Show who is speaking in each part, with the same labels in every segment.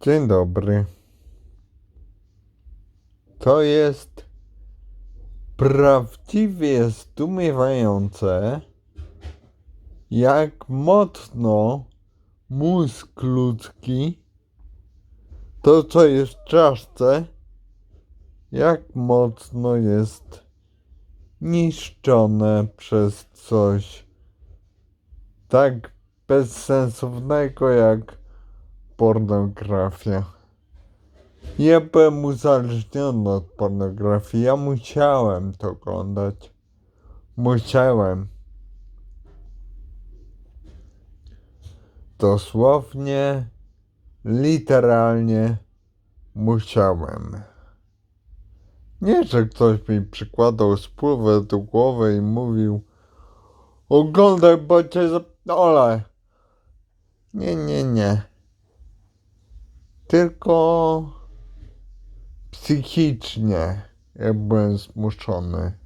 Speaker 1: Dzień dobry. To jest prawdziwie zdumiewające, jak mocno mózg ludzki, to co jest w czaszce, jak mocno jest niszczone przez coś tak bezsensownego jak pornografia. Ja byłem uzależniony od pornografii. Ja musiałem to oglądać. Musiałem. Dosłownie, literalnie musiałem. Nie, że ktoś mi przykładał spluwę do głowy i mówił oglądaj, bo cię zapnolę. Nie, nie, nie. Tylko psychicznie byłem zmuszony.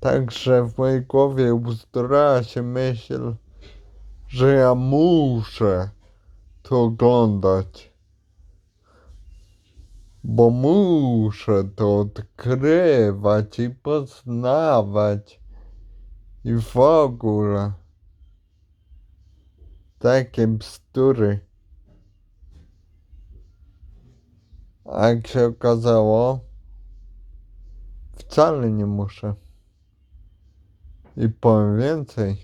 Speaker 1: Także w mojej głowie uzdrowiła się myśl, że ja muszę to oglądać. Bo muszę to odkrywać i poznawać. I w ogóle. Takie bzdury. A jak się okazało, wcale nie muszę. I powiem więcej.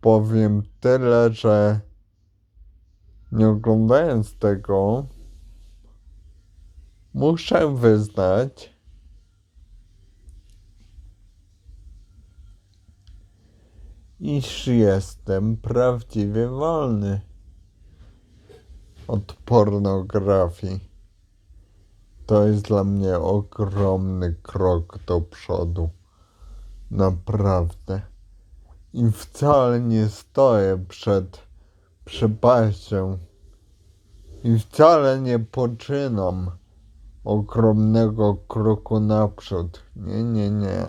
Speaker 1: Powiem tyle, że nie oglądając tego, muszę wyznać, iż jestem prawdziwie wolny od pornografii. To jest dla mnie ogromny krok do przodu. Naprawdę. I wcale nie stoję przed przepaścią. I wcale nie poczynam ogromnego kroku naprzód. Nie, nie, nie.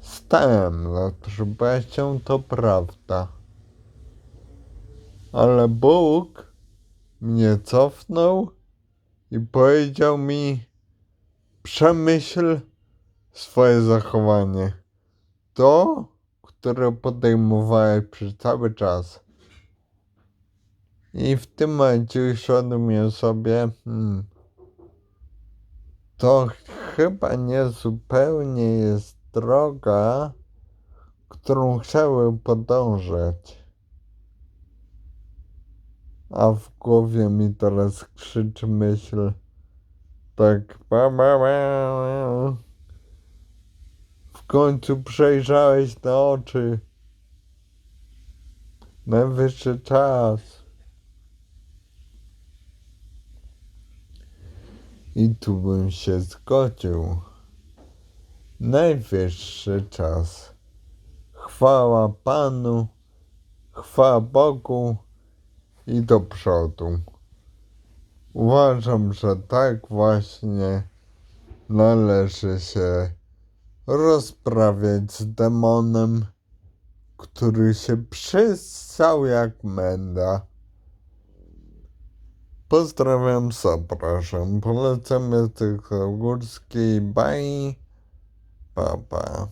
Speaker 1: Stałem za przepaścią, to prawda. Ale Bóg mnie cofnął i powiedział mi: przemyśl swoje zachowanie. To, które podejmowałeś przez cały czas. I w tym momencie uświadomiłem sobie, hmm, to chyba nie zupełnie jest droga, którą chciałem podążać. A w głowie mi teraz krzyczy myśl, tak, ba, ba, ba. w końcu przejrzałeś na oczy. Najwyższy czas. I tu bym się zgodził. Najwyższy czas. Chwała Panu, chwała Bogu i do przodu. Uważam, że tak właśnie należy się rozprawiać z demonem, który się przystał jak menda. Pozdrawiam, zapraszam. Polecamy tych Górskiej. Bye. Pa, pa.